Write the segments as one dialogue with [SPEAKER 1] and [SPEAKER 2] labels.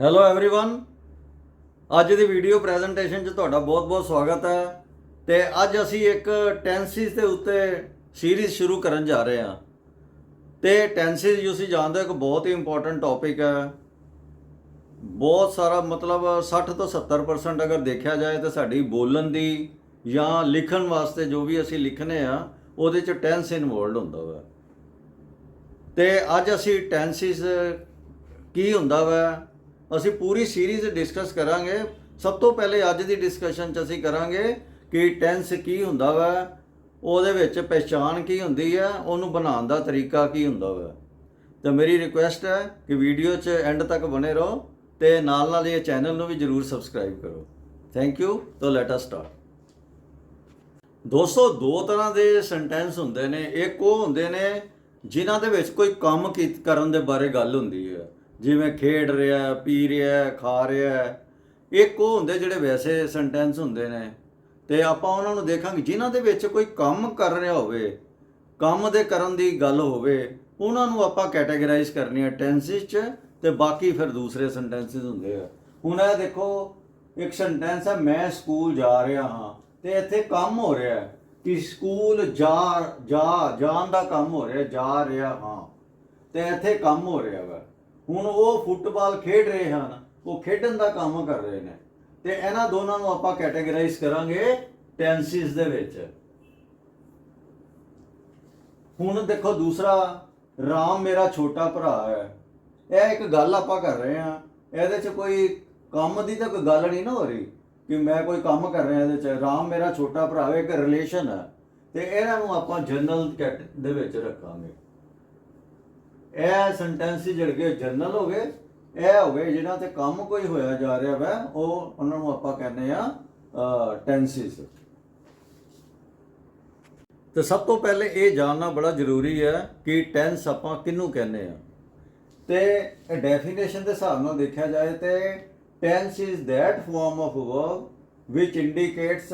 [SPEAKER 1] Hello everyone ਅੱਜ ਦੀ video presentation 'ਚ ਤੁਹਾਡਾ ਬਹੁਤ-ਬਹੁਤ ਸਵਾਗਤ ਹੈ ਤੇ ਅੱਜ ਅਸੀਂ ਇੱਕ ਟੈਂਸਿਸ ਦੇ ਉੱਤੇ ਸੀਰੀਜ਼ ਸ਼ੁਰੂ ਕਰਨ ਜਾ ਰਹੇ ਹਾਂ ਤੇ ਟੈਂਸਿਸ ਤੁਸੀਂ ਜਾਣਦੇ ਹੋ ਇੱਕ ਬਹੁਤ ਹੀ ਇੰਪੋਰਟੈਂਟ ਟੌਪਿਕ ਹੈ ਬਹੁਤ ਸਾਰਾ ਮਤਲਬ 60 ਤੋਂ 70% ਅਗਰ ਦੇਖਿਆ ਜਾਏ ਤਾਂ ਸਾਡੀ ਬੋਲਣ ਦੀ ਜਾਂ ਲਿਖਣ ਵਾਸਤੇ ਜੋ ਵੀ ਅਸੀਂ ਲਿਖਨੇ ਆ ਉਹਦੇ 'ਚ ਟੈਂਸ ਇਨਵੋਲਡ ਹੁੰਦਾ ਵਾ ਤੇ ਅੱਜ ਅਸੀਂ ਟੈਂਸਿਸ ਕੀ ਹੁੰਦਾ ਵਾ ਅਸੀਂ ਪੂਰੀ ਸੀਰੀਜ਼ ਡਿਸਕਸ ਕਰਾਂਗੇ। ਸਭ ਤੋਂ ਪਹਿਲੇ ਅੱਜ ਦੀ ਡਿਸਕਸ਼ਨ 'ਚ ਅਸੀਂ ਕਰਾਂਗੇ ਕਿ ਟੈਂਸ ਕੀ ਹੁੰਦਾ ਵਾ, ਉਹਦੇ ਵਿੱਚ ਪਛਾਣ ਕੀ ਹੁੰਦੀ ਹੈ ਉਹਨੂੰ ਬਣਾਉਣ ਦਾ ਤਰੀਕਾ ਕੀ ਹੁੰਦਾ ਵਾ। ਤਾਂ ਮੇਰੀ ਰਿਕੁਐਸਟ ਹੈ ਕਿ ਵੀਡੀਓ 'ਚ ਐਂਡ ਤੱਕ ਬਣੇ ਰਹੋ ਤੇ ਨਾਲ ਨਾਲ ਇਹ ਚੈਨਲ ਨੂੰ ਵੀ ਜਰੂਰ ਸਬਸਕ੍ਰਾਈਬ ਕਰੋ। ਥੈਂਕ ਯੂ ਤਾਂ ਲੈਟ ਅਸ ਸਟਾਰਟ ਦੋਸਤੋ, ਦੋ ਤਰ੍ਹਾਂ ਦੇ ਸੈਂਟੈਂਸ ਹੁੰਦੇ ਨੇ। ਇੱਕ ਉਹ ਹੁੰਦੇ ਨੇ ਜਿਨ੍ਹਾਂ ਦੇ ਵਿੱਚ ਕੋਈ ਕੰਮ ਕੀ- ਕਰਨ ਦੇ ਬਾਰੇ ਗੱਲ ਹੁੰਦੀ ਹੈ ਜਿਵੇਂ ਖੇਡ ਰਿਹਾ, ਪੀ ਰਿਹਾ, ਖਾ ਰਿਹਾ। ਇੱਕ ਉਹ ਹੁੰਦੇ ਜਿਹੜੇ ਵੈਸੇ ਸੈਂਟੈਂਸ ਹੁੰਦੇ ਨੇ। ਤੇ ਆਪਾਂ ਉਹਨਾਂ ਨੂੰ ਦੇਖਾਂਗੇ, ਜਿਨ੍ਹਾਂ ਦੇ ਵਿੱਚ ਕੋਈ ਕੰਮ ਕਰ ਰਿਹਾ ਹੋਵੇ, ਕੰਮ ਦੇ ਕਰਨ ਦੀ ਗੱਲ ਹੋਵੇ, ਉਹਨਾਂ ਨੂੰ ਆਪਾਂ ਕੈਟਾਗਰਾਈਜ਼ ਕਰਨੀ ਹੈ ਟੈਂਸਿਸ 'ਚ ਤੇ ਬਾਕੀ ਫਿਰ ਦੂਸਰੇ ਸੈਂਟੈਂਸਸ ਹੁੰਦੇ ਆ। ਹੁਣ ਇਹ ਦੇਖੋ, ਇੱਕ ਸੈਂਟੈਂਸ ਹੈ ਮੈਂ ਸਕੂਲ ਜਾ ਰਿਹਾ ਹਾਂ ਤੇ ਇੱਥੇ ਕੰਮ ਹੋ ਰਿਹਾ ਹੈ ਕਿ ਸਕੂਲ ਜਾ ਜਾ, ਜਾਣ ਦਾ ਕੰਮ ਹੋ ਰਿਹਾ, ਜਾ ਰਿਹਾ ਹਾਂ ਤੇ ਇੱਥੇ ਕੰਮ ਹੋ ਰਿਹਾ ਵਾ। ਹੁਣ ਉਹ ਫੁੱਟਬਾਲ ਖੇਡ ਰਹੇ ਹਨ, ਉਹ ਖੇਡਣ ਦਾ ਕੰਮ ਕਰ ਰਹੇ ਨੇ। ਤੇ ਇਹਨਾਂ ਦੋਨਾਂ ਨੂੰ ਆਪਾਂ ਕੈਟਾਗਰਾਈਜ਼ ਕਰਾਂਗੇ ਟੈਂਸਿਸ ਦੇ ਵਿੱਚ। ਹੁਣ ਦੇਖੋ ਦੂਸਰਾ, ਰਾਮ ਮੇਰਾ ਛੋਟਾ ਭਰਾ ਹੈ। ਇਹ ਇੱਕ ਗੱਲ ਆਪਾਂ ਕਰ ਰਹੇ ਹਾਂ। ਇਹਦੇ 'ਚ ਕੋਈ ਕੰਮ ਦੀ ਤਾਂ ਕੋਈ ਗੱਲ ਨਹੀਂ ਨਾ ਹੋ ਰਹੀ ਕਿ ਮੈਂ ਕੋਈ ਕੰਮ ਕਰ ਰਿਹਾ ਇਹਦੇ 'ਚ। ਰਾਮ ਮੇਰਾ ਛੋਟਾ ਭਰਾ ਹੈ, ਇੱਕ ਰਿਲੇਸ਼ਨ ਹੈ। ਤੇ ਇਹਨਾਂ ਨੂੰ ਆਪਾਂ ਜਨਰਲ ਕੈਟ ਦੇ ਵਿੱਚ ਰੱਖਾਂਗੇ। ਇਹ ਸੈਂਟੈਂਸ ਜਿਹੜੇ ਕਿ ਜਨਰਲ ਹੋ ਗਏ, ਇਹ ਹੋ ਗਏ ਜਿਹਨਾਂ ਤੇ ਕੰਮ ਕੋਈ ਹੋਇਆ ਜਾ ਰਿਹਾ ਵਾ, ਉਹ ਉਹਨਾਂ ਨੂੰ ਆਪਾਂ ਕਹਿੰਦੇ ਆ ਟੈਂਸਿਸ ਤੇ ਸਭ ਤੋਂ ਪਹਿਲੇ ਇਹ ਜਾਣਨਾ ਬੜਾ ਜ਼ਰੂਰੀ ਹੈ ਕਿ ਟੈਂਸ ਆਪਾਂ ਕਿਹਨੂੰ ਕਹਿੰਦੇ ਆ ਤੇ ਡੈਫੀਨੇਸ਼ਨ ਦੇ ਹਿਸਾਬ ਨਾਲ ਦੇਖਿਆ ਜਾਏ ਤੇ tense is that form of verb which indicates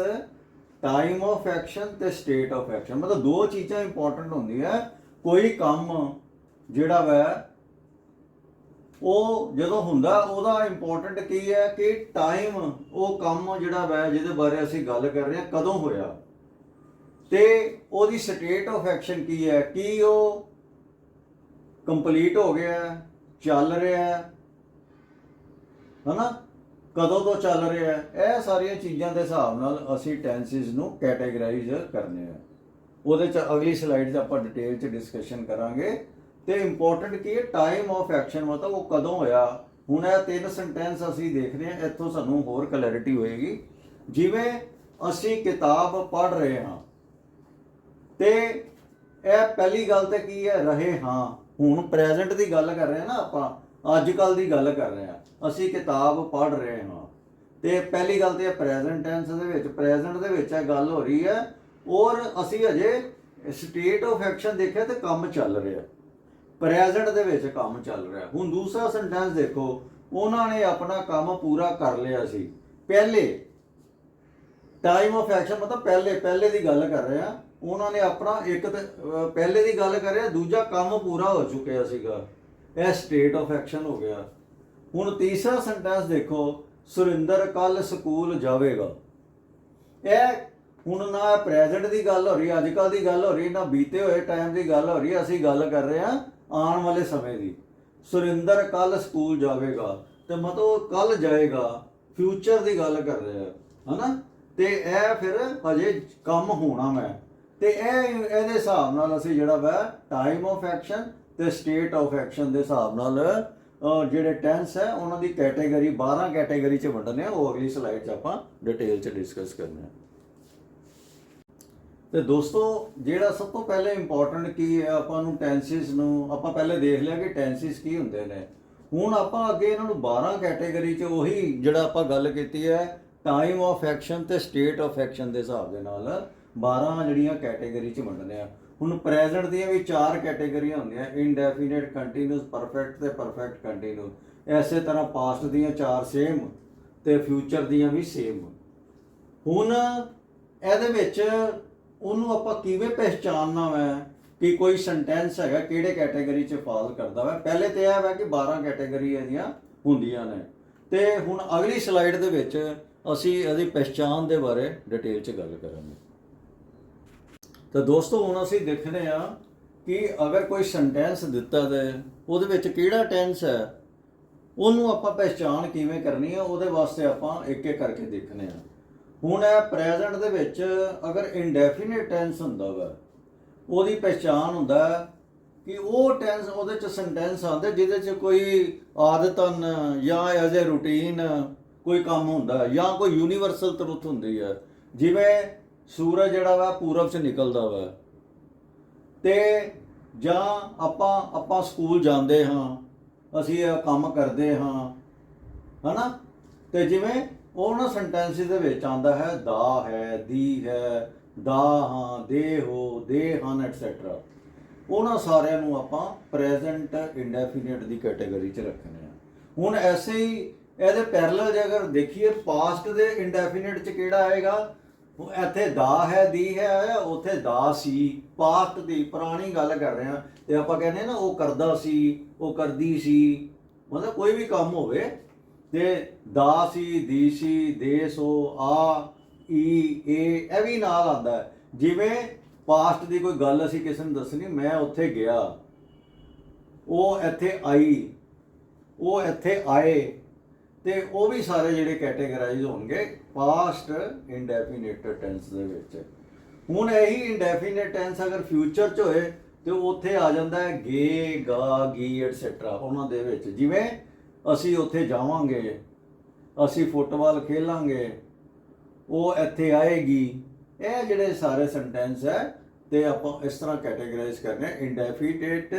[SPEAKER 1] time of action ਤੇ state of action ਮਤਲਬ ਦੋ ਚੀਜ਼ਾਂ ਇੰਪੋਰਟੈਂਟ ਹੁੰਦੀਆਂ, ਕੋਈ ਕੰਮ ਜਿਹੜਾ ਵੈ, ਉਹ ਜਦੋਂ ਹੁੰਦਾ, ਉਹਦਾ ਇੰਪੋਰਟੈਂਟ ਕੀ ਹੈ ਕਿ ਟਾਈਮ ਉਹ ਕੰਮ ਜਿਹੜਾ ਵੈ, ਜਿਹਦੇ ਬਾਰੇ ਅਸੀਂ ਗੱਲ ਕਰ ਰਹੇ ਹਾਂ, ਕਦੋਂ ਹੋਇਆ? ਤੇ ਉਹਦੀ ਸਟੇਟ ਆਫ ਐਕਸ਼ਨ ਕੀ ਹੈ? ਕੀ ਉਹ ਕੰਪਲੀਟ ਹੋ ਗਿਆ ਚੱਲ ਰਿਹਾ ਹੈ? ਹਨਾ? ਕਦੋਂ ਤੋਂ ਚੱਲ ਰਿਹਾ ਹੈ? ਇਹ ਸਾਰੀਆਂ ਚੀਜ਼ਾਂ ਦੇ ਹਿਸਾਬ ਨਾਲ ਅਸੀਂ ਟੈਂਸਿਸ ਨੂੰ ਕੈਟਾਗਰਾਈਜ਼ ਕਰਨੇ ਆ। ਉਹਦੇ ਚ ਅਗਲੀ ਸਲਾਈਡ 'ਚ ਆਪਾਂ ਡਿਟੇਲ 'ਚ ਡਿਸਕਸ਼ਨ ਕਰਾਂਗੇ। ਤੇ ਇੰਪੋਰਟੈਂਟ ਕੀ ਹੈ? ਟਾਈਮ ਆਫ ਐਕਸ਼ਨ ਮਤਲਬ ਉਹ ਕਦੋਂ ਹੋਇਆ? ਹੁਣ ਇਹ ਤਿੰਨ ਸੈਂਟੈਂਸ ਅਸੀਂ ਦੇਖਦੇ ਹਾਂ, ਇੱਥੋਂ ਸਾਨੂੰ ਹੋਰ ਕਲੈਰਿਟੀ ਹੋਏਗੀ। ਜਿਵੇਂ ਅਸੀਂ ਕਿਤਾਬ ਪੜ੍ਹ ਰਹੇ ਹਾਂ ਤੇ ਇਹ ਪਹਿਲੀ ਗੱਲ ਤੇ ਕੀ ਹੈ? ਰਹੇ ਹਾਂ। ਹੁਣ ਪ੍ਰੈਜ਼ੈਂਟ ਦੀ ਗੱਲ ਕਰ ਰਹੇ ਹਾਂ ਨਾ ਆਪਾਂ ਅੱਜ ਕੱਲ ਦੀ ਗੱਲ ਕਰ ਰਹੇ ਹਾਂ। ਅਸੀਂ ਕਿਤਾਬ ਪੜ੍ਹ ਰਹੇ ਹਾਂ। ਤੇ ਪਹਿਲੀ ਗੱਲ ਤੇ ਹੈ ਪ੍ਰੈਜ਼ੈਂਟ ਟੈਂਸ ਦੇ ਵਿੱਚ ਪ੍ਰੈਜ਼ੈਂਟ ਦੇ ਵਿੱਚ ਇਹ ਗੱਲ ਹੋ ਰਹੀ ਹੈ। ਔਰ ਅਸੀਂ ਅਜੇ ਸਟੇਟ ਆਫ ਐਕਸ਼ਨ ਦੇਖਿਆ ਤੇ ਕੰਮ ਚੱਲ ਰਿਹਾ। ਪ੍ਰੈਜ਼ੈਂਟ ਦੇ ਵਿੱਚ ਕੰਮ ਚੱਲ ਰਿਹਾ। ਹੁਣ ਦੂਸਰਾ ਸੈਂਟੈਂਸ ਦੇਖੋ, ਉਹਨਾਂ ਨੇ ਆਪਣਾ ਕੰਮ ਪੂਰਾ ਕਰ ਲਿਆ ਸੀ। ਪਹਿਲੇ ਟਾਈਮ ਆਫ ਐਕਸ਼ਨ ਮਤਲਬ ਪਹਿਲੇ ਪਹਿਲੇ ਦੀ ਗੱਲ ਕਰ ਰਿਹਾ। ਉਹਨਾਂ ਨੇ ਆਪਣਾ ਇੱਕ ਤੇ ਪਹਿਲੇ ਦੀ ਗੱਲ ਕਰ ਰਿਹਾ, ਦੂਜਾ ਕੰਮ ਪੂਰਾ ਹੋ ਚੁੱਕਿਆ ਸੀਗਾ। ਇਹ ਸਟੇਟ ਆਫ ਐਕਸ਼ਨ ਹੋ ਗਿਆ। ਹੁਣ ਤੀਸਰਾ ਸੈਂਟੈਂਸ ਦੇਖੋ, ਸੁਰਿੰਦਰ ਕੱਲ ਸਕੂਲ ਜਾਵੇਗਾ। ਇਹ ਹੁਣ ਨਾ ਪ੍ਰੈਜ਼ੈਂਟ ਦੀ ਗੱਲ ਹੋ ਰਹੀ, ਅੱਜ ਕੱਲ ਦੀ ਗੱਲ ਹੋ ਰਹੀ, ਨਾ ਬੀਤੇ ਹੋਏ ਟਾਈਮ ਦੀ ਗੱਲ ਹੋ ਰਹੀ, ਅਸੀਂ ਗੱਲ ਕਰ ਰਹੇ ਹਾਂ। ਆਉਣ ਵਾਲੇ ਸਮੇਂ ਦੀ। ਸੁਰਿੰਦਰ ਕੱਲ ਸਕੂਲ ਜਾਵੇਗਾ ਤੇ ਮਤਲਬ ਕੱਲ ਜਾਏਗਾ ਫਿਊਚਰ ਦੀ ਗੱਲ ਕਰ ਰਿਹਾ ਆ ਹਨਾ? ਤੇ ਇਹ ਫਿਰ ਹਜੇ ਕੰਮ ਹੋਣਾ ਮੈਂ। ਤੇ ਇਹ ਇਹਦੇ ਹਿਸਾਬ ਨਾਲ ਅਸੀਂ ਜਿਹੜਾ ਵਾ ਟਾਈਮ ਆਫ ਐਕਸ਼ਨ ਤੇ ਸਟੇਟ ਆਫ ਐਕਸ਼ਨ ਦੇ ਹਿਸਾਬ ਨਾਲ ਜਿਹੜੇ ਟੈਂਸ ਹੈ, ਉਹਨਾਂ ਦੀ ਕੈਟਾਗਰੀ 12 ਕੈਟਾਗਰੀ ਚ ਵੰਡਨੇ ਆ, ਉਹ ਅਗਲੀ ਸਲਾਈਡ 'ਚ ਆਪਾਂ ਡਿਟੇਲ 'ਚ ਡਿਸਕਸ ਕਰਨੇ ਆ। ਤੇ ਦੋਸਤੋ, ਜਿਹੜਾ ਸਭ ਤੋਂ ਪਹਿਲੇ ਇੰਪੋਰਟੈਂਟ ਕੀ ਹੈ, ਆਪਾਂ ਨੂੰ ਟੈਂਸਿਸ ਨੂੰ, ਆਪਾਂ ਪਹਿਲੇ ਦੇਖ ਲਿਆ ਕਿ ਟੈਂਸਿਸ ਕੀ ਹੁੰਦੇ ਨੇ। ਹੁਣ ਆਪਾਂ ਅੱਗੇ ਇਹਨਾਂ ਨੂੰ 12 ਕੈਟੇਗਰੀ 'ਚ ਉਹੀ ਜਿਹੜਾ ਆਪਾਂ ਗੱਲ ਕੀਤੀ ਹੈ ਟਾਈਮ ਆਫ ਐਕਸ਼ਨ ਤੇ ਸਟੇਟ ਆਫ ਐਕਸ਼ਨ ਦੇ ਹਿਸਾਬ ਦੇ ਨਾਲ 12 ਜਿਹੜੀਆਂ ਕੈਟੇਗਰੀ 'ਚ ਵੰਡਨੇ ਆ। ਹੁਣ ਪ੍ਰੈਜ਼ੈਂਟ ਦੀਆਂ ਵੀ ਚਾਰ ਕੈਟੇਗਰੀਆਂ ਹੁੰਦੀਆਂ ਇਨਡੈਫੀਨਿਟ ਕੰਟੀਨਿਊਸ ਪਰਫੈਕਟ ਤੇ ਪਰਫੈਕਟ ਕੰਟੀਨਿਊਸ ਐਸੇ ਤਰ੍ਹਾਂ ਪਾਸਟ ਦੀਆਂ ਚਾਰ ਸੇਮ ਤੇ ਫਿਊਚਰ ਦੀਆਂ ਵੀ ਸੇਮ ਹੁਣ ਇਹਦੇ ਵਿੱਚ ਉਹਨੂੰ ਆਪਾਂ ਕਿਵੇਂ ਪਹਿਚਾਨਣਾ ਹੈ ਕਿ ਕੋਈ ਸੈਂਟੈਂਸ ਹੈਗਾ, ਕਿਹੜੇ ਕੈਟਾਗਰੀ 'ਚ ਫਾਲ ਕਰਦਾ ਵਾ? ਪਹਿਲੇ ਤੇ ਇਹ ਹੈ ਕਿ 12 ਕੈਟਾਗਰੀ ਇਹਦੀਆਂ ਹੁੰਦੀਆਂ ਨੇ। ਤੇ ਹੁਣ ਅਗਲੀ ਸਲਾਈਡ ਦੇ ਵਿੱਚ ਅਸੀਂ ਇਹਦੀ ਪਛਾਣ ਦੇ ਬਾਰੇ ਡਿਟੇਲ 'ਚ ਗੱਲ ਕਰਾਂਗੇ। ਤਾਂ ਦੋਸਤੋ, ਹੁਣ ਅਸੀਂ ਦੇਖਦੇ ਆ ਕਿ ਅਗਰ ਕੋਈ ਸੈਂਟੈਂਸ ਦਿੱਤਾ ਹੈ ਉਹਦੇ ਵਿੱਚ ਕਿਹੜਾ ਟੈਂਸ ਹੈ, ਉਹਨੂੰ ਆਪਾਂ ਪਛਾਣ ਕਿਵੇਂ ਕਰਨੀ ਹੈ, ਉਹਦੇ ਵਾਸਤੇ ਆਪਾਂ ਇੱਕ ਇੱਕ ਕਰਕੇ ਦੇਖਣੇ ਆ ਹੁਣ ਇਹ ਪ੍ਰੈਜ਼ੈਂਟ ਦੇ ਵਿੱਚ ਅਗਰ ਇਨਡੈਫੀਨਿਟ ਟੈਂਸ ਹੁੰਦਾ ਵਾ, ਉਹਦੀ ਪਛਾਣ ਹੁੰਦਾ ਕਿ ਉਹ ਟੈਂਸ ਉਹਦੇ ਚ ਸੈਂਟੈਂਸ ਆਉਂਦੇ, ਜਿਹਦੇ ਚ ਕੋਈ ਆਦਤਨ ਜਾਂ ਐਜ਼ ਅ ਰੂਟੀਨ ਕੋਈ ਕੰਮ ਹੁੰਦਾ, ਜਾਂ ਕੋਈ ਯੂਨੀਵਰਸਲ ਟਰੁੱਥ ਹੁੰਦੀ ਹੈ ਜਿਵੇਂ ਸੂਰਜ ਜਿਹੜਾ ਵਾ ਪੂਰਬ ਚ ਨਿਕਲਦਾ ਵਾ, ਤੇ ਜਾਂ ਆਪਾਂ ਆਪਾਂ ਸਕੂਲ ਜਾਂਦੇ ਹਾਂ, ਅਸੀਂ ਇਹ ਕੰਮ ਕਰਦੇ ਹਾਂ, ਹਨਾ? ਤੇ ਜਿਵੇਂ ਉਹਨਾਂ ਸੈਂਟੈਂਸਿਸ ਦੇ ਵਿੱਚ ਆਉਂਦਾ ਹੈ, ਦਾ ਹੈ, ਦੀ ਹੈ, ਦਾ ਹਾਂ, ਦੇ ਹੋ, ਦੇ ਹਨ ਐਟਸੈਟਰਾ ਉਹਨਾਂ ਸਾਰਿਆਂ ਨੂੰ ਆਪਾਂ ਪ੍ਰੈਜ਼ੈਂਟ ਇੰਡੈਫੀਨਿਟ ਦੀ ਕੈਟਾਗਰੀ 'ਚ ਰੱਖਨੇ ਆ ਹੁਣ ਐਸੇ ਹੀ ਇਹਦੇ ਪੈਰਲਲ ਜੇ ਅਗਰ ਦੇਖੀਏ ਪਾਸਟ ਦੇ ਇੰਡੈਫੀਨਿਟ 'ਚ ਕਿਹੜਾ ਆਏਗਾ? ਉਹ ਇੱਥੇ ਦਾ ਹੈ, ਦੀ ਹੈ, ਉੱਥੇ ਦਾ ਸੀ। ਪਾਸਟ ਦੀ ਪੁਰਾਣੀ ਗੱਲ ਕਰ ਰਹੇ ਆ ਤੇ ਆਪਾਂ ਕਹਿੰਦੇ ਨਾ, ਉਹ ਕਰਦਾ ਸੀ, ਉਹ ਕਰਦੀ ਸੀ। ਮਤਲਬ ਕੋਈ ਵੀ ਕੰਮ ਹੋਵੇ ਤੇ ਦਾ ਸੀ ਦੀ ਸੀ ਦੇ ਸੋ ਆ, ਈ, ਏ, ਇਹ ਵੀ ਨਾਲ ਆਉਂਦਾ ਜਿਵੇਂ ਪਾਸਟ ਦੀ ਕੋਈ ਗੱਲ ਅਸੀਂ ਕਿਸੇ ਨੂੰ ਦੱਸਣੀ, ਮੈਂ ਉੱਥੇ ਗਿਆ। ਉਹ ਇੱਥੇ ਆਈ, ਉਹ ਇੱਥੇ ਆਏ, ਤੇ ਉਹ ਵੀ ਸਾਰੇ ਜਿਹੜੇ ਕੈਟੇਗਰਾਈਜ਼ ਹੋਣਗੇ ਪਾਸਟ ਇੰਡੈਫੀਨਿਟ ਟੈਂਸ ਦੇ ਵਿੱਚ। ਹੁਣ ਇਹੀ ਇੰਡੈਫੀਨਿਟ ਟੈਂਸ ਅਗਰ ਫਿਊਚਰ ਚ ਹੋਏ, ਤੇ ਉੱਥੇ ਆ ਜਾਂਦਾ ਹੈ ਗੇ, ਗਾ, ਗੀ ਐਟਸੈਟਰਾ ਉਹਨਾਂ ਦੇ ਵਿੱਚ। ਜਿਵੇਂ ਅਸੀਂ ਉੱਥੇ ਜਾਵਾਂਗੇ, ਅਸੀਂ ਫੁੱਟਬਾਲ ਖੇਲਾਂਗੇ, ਉਹ ਇੱਥੇ ਆਏਗੀ। ਇਹ ਜਿਹੜੇ ਸਾਰੇ ਸੈਂਟੈਂਸ ਹੈ ਤੇ ਆਪਾਂ ਇਸ ਤਰ੍ਹਾਂ ਕੈਟਾਗਰਾਈਜ਼ ਕਰਨੇ ਇੰਡੈਫੀਨਿਟ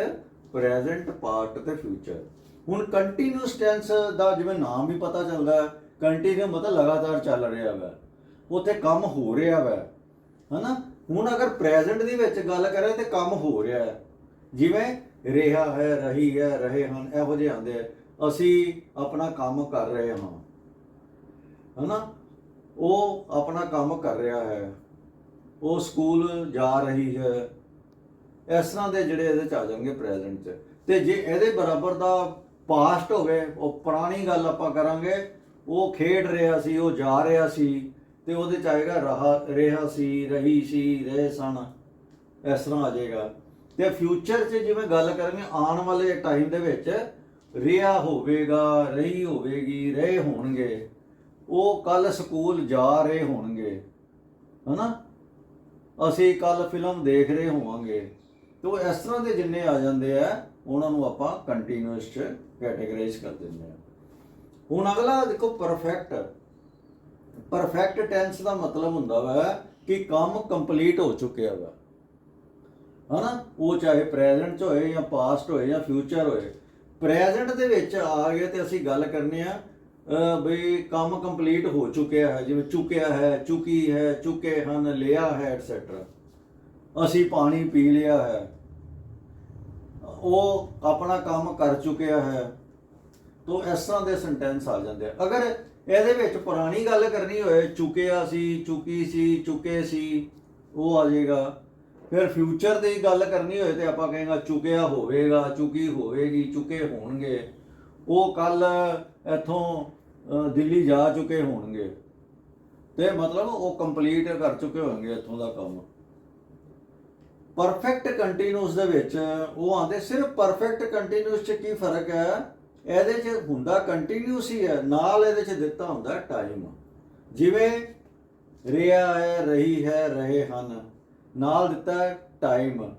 [SPEAKER 1] ਪ੍ਰੈਜ਼ੈਂਟ ਪਾਰਟ ਤੇ ਫਿਊਚਰ ਹੁਣ ਕੰਟੀਨਿਊਸ ਟੈਂਸ ਦਾ ਜਿਵੇਂ ਨਾਮ ਵੀ ਪਤਾ ਚੱਲਦਾ ਹੈ ਕੰਟੀਨਿਊ ਮਤਲਬ ਲਗਾਤਾਰ ਚੱਲ ਰਿਹਾ ਹੈ ਉੱਥੇ ਕੰਮ ਹੋ ਰਿਹਾ ਹੈ ਹਨਾ? ਹੁਣ ਅਗਰ ਪ੍ਰੈਜ਼ੈਂਟ ਦੇ ਵਿੱਚ ਗੱਲ ਕਰਾਂ ਤੇ ਕੰਮ ਹੋ ਰਿਹਾ ਹੈ। ਜਿਵੇਂ ਰਿਹਾ ਹੈ, ਰਹੀ ਹੈ, ਰਹੇ ਹਨ, ਇਹੋ ਜਿਹੇ ਆਉਂਦੇ ਆ। ਅਸੀਂ ਆਪਣਾ ਕੰਮ ਕਰ ਰਹੇ ਹਾਂ। ਹਨਾ? ਉਹ ਆਪਣਾ ਕੰਮ ਕਰ ਰਿਹਾ ਹੈ। ਉਹ ਸਕੂਲ ਜਾ ਰਹੀ ਹੈ। ਇਸ ਤਰ੍ਹਾਂ ਦੇ ਜਿਹੜੇ ਇਹਦੇ ਚ ਆ ਜਾਣਗੇ ਪ੍ਰੈਜ਼ੈਂਟ ਚ। ਤੇ ਜੇ ਇਹਦੇ ਬਰਾਬਰ ਦਾ ਪਾਸਟ ਹੋਵੇ ਉਹ ਪੁਰਾਣੀ ਗੱਲ ਆਪਾਂ ਕਰਾਂਗੇ। ਉਹ ਖੇਡ ਰਿਹਾ ਸੀ, ਉਹ ਜਾ ਰਿਹਾ ਸੀ ਤੇ ਉਹਦੇ ਚ ਆਏਗਾ ਰਹਾ, ਰਿਹਾ ਸੀ, ਰਹੀ ਸੀ, ਰਹੇ ਸਨ। ਇਸ ਤਰ੍ਹਾਂ ਆ ਜਾਏਗਾ। ਤੇ ਫਿਊਚਰ 'ਚ ਜਿਵੇਂ ਗੱਲ ਕਰਾਂਗੇ, ਆਉਣ ਵਾਲੇ ਟਾਈਮ ਦੇ ਵਿੱਚ ਰਿਹਾ ਹੋਵੇਗਾ, ਰਹੀ ਹੋਵੇਗੀ, ਰਹੇ ਹੋਣਗੇ। ਉਹ ਕੱਲ ਸਕੂਲ ਜਾ ਰਹੇ ਹੋਣਗੇ। ਹਨਾ? ਅਸੀਂ ਕੱਲ ਫਿਲਮ ਦੇਖ ਰਹੇ ਹੋਵਾਂਗੇ। ਤੋ ਇਸ ਤਰ੍ਹਾਂ ਦੇ ਜਿੰਨੇ ਆ ਜਾਂਦੇ ਆ, ਉਹਨਾਂ ਨੂੰ ਆਪਾਂ ਕੰਟੀਨਿਊਸ ਚ ਕੈਟਾਗਰਾਈਜ਼ ਕਰ ਦਿੰਦੇ ਆ। ਹੁਣ ਅਗਲਾ ਦੇਖੋ ਪਰਫੈਕਟ ਪਰਫੈਕਟ ਟੈਂਸ ਦਾ ਮਤਲਬ ਹੁੰਦਾ ਵਾ ਕਿ ਕੰਮ ਕੰਪਲੀਟ ਹੋ ਚੁੱਕਿਆ ਵਾ। ਹਨਾ? ਉਹ ਚਾਹੇ ਪ੍ਰੈਜ਼ੈਂਟ ਚ ਹੋਏ ਜਾਂ ਪਾਸਟ ਹੋਏ ਜਾਂ ਫਿਊਚਰ ਹੋਏ। ਪ੍ਰੈਜ਼ੈਂਟ ਦੇ ਵਿੱਚ ਆ ਗਏ ਤੇ ਅਸੀਂ ਗੱਲ ਕਰਨੇ ਆ, ਅਹ ਬਈ ਕੰਮ ਕੰਪਲੀਟ ਹੋ ਚੁੱਕਿਆ ਹੈ, ਜਿਵੇਂ ਚੁੱਕਿਆ ਹੈ, ਚੁੱਕੀ ਹੈ, ਚੁੱਕੇ ਹਨ, ਲਿਆ ਹੈ ਐਟਸੈਟਰਾ ਅਸੀਂ ਪਾਣੀ ਪੀ ਲਿਆ ਹੈ। ਉਹ ਆਪਣਾ ਕੰਮ ਕਰ ਚੁੱਕਿਆ ਹੈ। ਤੋ ਇਸ ਤਰ੍ਹਾਂ ਦੇ ਸੈਂਟੈਂਸ ਆ ਜਾਂਦੇ ਆ। ਅਗਰ ਇਹਦੇ ਵਿੱਚ ਪੁਰਾਣੀ ਗੱਲ ਕਰਨੀ ਹੋਏ, ਚੁੱਕਿਆ ਸੀ, ਚੁੱਕੀ ਸੀ, ਚੁੱਕੇ ਸੀ, ਉਹ ਆ ਜਾਏਗਾ। ਫਿਰ ਫਿਊਚਰ ਦੀ ਗੱਲ ਕਰਨੀ ਹੋਏ ਤੇ ਆਪਾਂ ਕਹਾਂਗਾ ਚੁੱਕਿਆ ਹੋਵੇਗਾ, ਚੁੱਕੀ ਹੋਵੇਗੀ, ਚੁੱਕੇ ਹੋਣਗੇ। ਉਹ ਕੱਲ ਇੱਥੋਂ ਦਿੱਲੀ ਜਾ ਚੁੱਕੇ ਹੋਣਗੇ। ਤੇ ਮਤਲਬ ਉਹ ਕੰਪਲੀਟ ਕਰ ਚੁੱਕੇ ਹੋਣਗੇ ਇੱਥੋਂ ਦਾ ਕੰਮ। ਪਰਫੈਕਟ ਕੰਟੀਨਿਊਸ ਦੇ ਵਿੱਚ ਉਹ ਆਂਦੇ, ਸਿਰਫ ਪਰਫੈਕਟ ਕੰਟੀਨਿਊਸ ਚ ਕੀ ਫ਼ਰਕ ਹੈ? ਇਹਦੇ ਚ ਹੁੰਦਾ ਕੰਟੀਨਿਊਸ ਹੀ ਹੈ, ਨਾਲ ਇਹਦੇ ਚ ਦਿੱਤਾ ਹੁੰਦਾ ਟਾਈਮ ਜਿਵੇਂ, ਰਿਹਾ ਹੈ, ਰਹੀ ਹੈ, ਰਹੇ ਹਨ। ਨਾਲ ਦਿੱਤਾ ਹੈ ਟਾਈਮ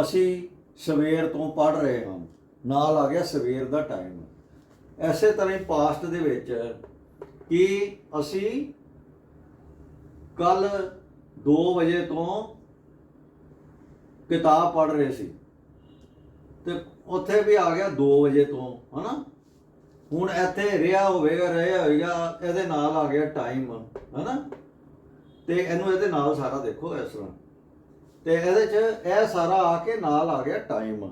[SPEAKER 1] ਅਸੀਂ ਸਵੇਰ ਤੋਂ ਪੜ ਰਹੇ ਹਾਂ। ਨਾਲ ਆ ਗਿਆ ਸਵੇਰ ਦਾ ਟਾਈਮ ਐਸੇ ਤਰ੍ਹਾਂ ਹੀ ਪਾਸਟ ਦੇ ਵਿੱਚ ਕਿ ਅਸੀਂ ਕੱਲ 2 ਵਜੇ ਤੋਂ ਕਿਤਾਬ ਪੜ੍ਹ ਰਹੇ ਸੀ। ਤੇ ਉੱਥੇ ਵੀ ਆ ਗਿਆ 2 ਵਜੇ ਤੋਂ, ਹਨਾ? ਹੁਣ ਇੱਥੇ ਰਿਹਾ ਹੋਵੇਗਾ ਰਿਹਾ ਹੋਵੇਗਾ, ਇਹਦੇ ਨਾਲ ਆ ਗਿਆ ਟਾਈਮ ਹਨਾ? ਤੇ ਇਹਨੂੰ ਇਹਦੇ ਨਾਲ ਸਾਰਾ ਦੇਖੋ ਇਸ ਤਰ੍ਹਾਂ। ਤੇ ਇਹਦੇ 'ਚ ਇਹ ਸਾਰਾ ਆ ਕੇ ਨਾਲ ਆ ਗਿਆ ਟਾਈਮ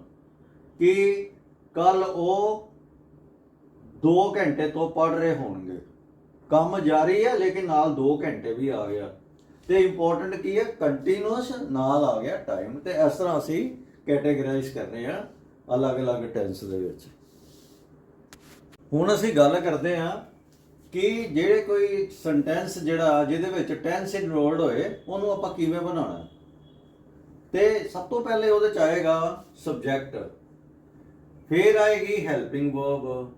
[SPEAKER 1] ਕਿ ਕੱਲ ਉਹ 2 ਘੰਟੇ ਤੋਂ ਪੜ ਰਹੇ ਹੋਣਗੇ। ਕੰਮ ਜਾਰੀ ਹੈ ਲੇਕਿਨ ਨਾਲ 2 ਘੰਟੇ ਵੀ ਆ ਗਿਆ। ਤੇ ਇੰਪੋਰਟੈਂਟ ਕੀ ਹੈ ਕੰਟੀਨਿਊਸ ਨਾਲ ਆ ਗਿਆ ਟਾਈਮ ਤੇ ਇਸ ਤਰ੍ਹਾਂ ਅਸੀਂ ਕੈਟਾਗਰਾਈਜ਼ ਕਰ ਰਹੇ ਹਾਂ ਅਲੱਗ-ਅਲੱਗ ਟੈਂਸ ਦੇ ਵਿੱਚ। ਹੁਣ ਅਸੀਂ ਗੱਲ ਕਰਦੇ ਹਾਂ ਕਿ ਜਿਹੜੇ ਕੋਈ ਸੈਂਟੈਂਸ ਜਿਹੜਾ ਜਿਹਦੇ ਵਿੱਚ ਟੈਂਸ ਇਨਵੋਲਡ ਹੋਏ, ਉਹਨੂੰ ਆਪਾਂ ਕਿਵੇਂ ਬਣਾਉਣਾ? ਤੇ ਸਭ ਤੋਂ ਪਹਿਲੇ ਉਹਦੇ ਚ ਆਏਗਾ ਸਬਜੈਕਟ ਫਿਰ ਆਏਗੀ ਹੈਲਪਿੰਗ ਵਰਬ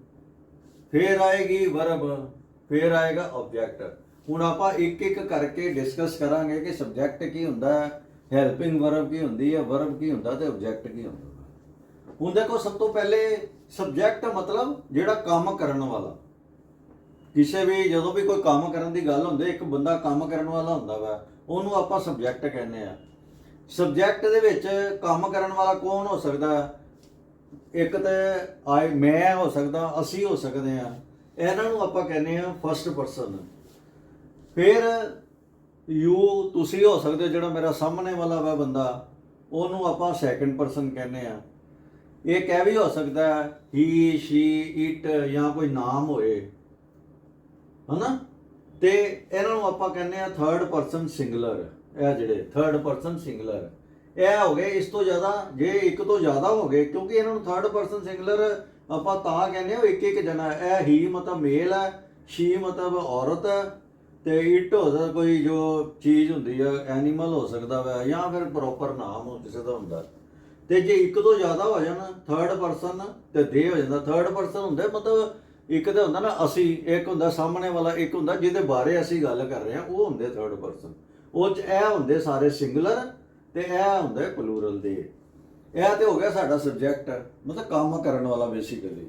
[SPEAKER 1] ਫਿਰ ਆਏਗੀ ਵਰਬ ਫਿਰ ਆਏਗਾ ਆਬਜੈਕਟ ਹੁਣ ਆਪਾਂ ਇੱਕ ਇੱਕ ਕਰਕੇ ਡਿਸਕਸ ਕਰਾਂਗੇ ਕਿ ਸਬਜੈਕਟ ਕੀ ਹੁੰਦਾ ਹੈ ਹੈਲਪਿੰਗ ਵਰਬ ਕੀ ਹੁੰਦੀ ਹੈ ਵਰਬ ਕੀ ਹੁੰਦਾ ਤੇ ਆਬਜੈਕਟ ਕੀ ਹੁੰਦਾ। ਹੁਣ ਦੇਖੋ, ਸਭ ਤੋਂ ਪਹਿਲੇ ਸਬਜੈਕਟ ਮਤਲਬ ਜਿਹੜਾ ਕੰਮ ਕਰਨ ਵਾਲਾ। ਕਿਸੇ ਵੀ, ਜਦੋਂ ਵੀ ਕੋਈ ਕੰਮ ਕਰਨ ਦੀ ਗੱਲ ਹੁੰਦੀ ਇੱਕ ਬੰਦਾ ਕੰਮ ਕਰਨ ਵਾਲਾ ਹੁੰਦਾ ਵਾ, ਉਹਨੂੰ ਆਪਾਂ ਸਬਜੈਕਟ ਕਹਿੰਦੇ ਆ ਸਬਜੈਕਟ ਦੇ ਵਿੱਚ ਕੰਮ ਕਰਨ ਵਾਲਾ ਕੌਣ ਹੋ ਸਕਦਾ? ਇੱਕ ਤੇ ਆਏ ਮੈਂ ਹੋ ਸਕਦਾ, ਅਸੀਂ ਹੋ ਸਕਦੇ ਆ ਇਹਨਾਂ ਨੂੰ ਆਪਾਂ ਕਹਿੰਦੇ ਆ ਫਰਸਟ ਪਰਸਨ ਫਿਰ ਯੂ ਤੁਸੀਂ ਹੋ ਸਕਦੇ ਜਿਹੜਾ ਮੇਰਾ ਸਾਹਮਣੇ ਵਾਲਾ ਵਾ ਬੰਦਾ, ਉਹਨੂੰ ਆਪਾਂ ਸੈਕੰਡ ਪਰਸਨ ਕਹਿੰਦੇ ਆ ਇਹ ਕਹਿ ਵੀ ਹੋ ਸਕਦਾ ਹੀ ਸ਼ੀ ਇਟ ਜਾਂ ਕੋਈ ਨਾਮ ਹੋਏ। ਹਨਾ? ਤੇ ਇਹਨਾਂ ਨੂੰ ਆਪਾਂ ਕਹਿੰਦੇ ਆ ਥਰਡ ਪਰਸਨ ਸਿੰਗੂਲਰ ਇਹ ਜਿਹੜੇ ਥਰਡ ਪਰਸਨ ਸਿੰਗੂਲਰ ਇਹ ਹੋ ਗਏ ਇਸ ਤੋਂ ਜ਼ਿਆਦਾ, ਜੇ ਇੱਕ ਤੋਂ ਜ਼ਿਆਦਾ ਹੋ ਗਏ, ਕਿਉਂਕਿ ਇਹਨਾਂ ਨੂੰ ਥਰਡ ਪਰਸਨ ਸਿੰਗੂਲਰ ਆਪਾਂ ਤਾਂ ਕਹਿੰਦੇ ਆ ਉਹ ਇੱਕ ਇੱਕ ਜਣਾ ਇਹ ਹੀ ਮਤਲਬ ਮੇਲ ਹੈ ਸ਼ੀ ਮਤਲਬ ਔਰਤ ਹੈ, ਤੇ ਇਟ ਹੋ ਸਕਦਾ ਕੋਈ ਜੋ ਚੀਜ਼ ਹੁੰਦੀ ਹੈ ਐਨੀਮਲ ਹੋ ਸਕਦਾ ਵਾ, ਜਾਂ ਫਿਰ ਪ੍ਰੋਪਰ ਨਾਮ ਕਿਸੇ ਦਾ ਹੁੰਦਾ। ਤੇ ਜੇ ਇੱਕ ਤੋਂ ਜ਼ਿਆਦਾ ਹੋ ਜਾਣ ਥਰਡ ਪਰਸਨ ਤੇ ਦੇ ਹੋ ਜਾਂਦਾ। ਥਰਡ ਪਰਸਨ ਹੁੰਦਾ, ਮਤਲਬ ਇੱਕ ਤੇ ਹੁੰਦਾ ਨਾ, ਅਸੀਂ, ਇੱਕ ਹੁੰਦਾ ਸਾਹਮਣੇ ਵਾਲਾ, ਇੱਕ ਹੁੰਦਾ ਜਿਹਦੇ ਬਾਰੇ ਅਸੀਂ ਗੱਲ ਕਰ ਰਹੇ ਹਾਂ, ਉਹ ਹੁੰਦੇ ਥਰਡ ਪਰਸਨ ਉਹ ਚ ਇਹ ਹੁੰਦੇ ਸਾਰੇ ਸਿੰਗੂਲਰ ਤੇ ਇਹ ਹੁੰਦੇ ਪਲੂਰਲ ਦੇ। ਇਹ ਤੇ ਹੋ ਗਿਆ ਸਾਡਾ ਸਬਜੈਕਟ ਮਤਲਬ ਕੰਮ ਕਰਨ ਵਾਲਾ ਬੇਸਿਕਲੀ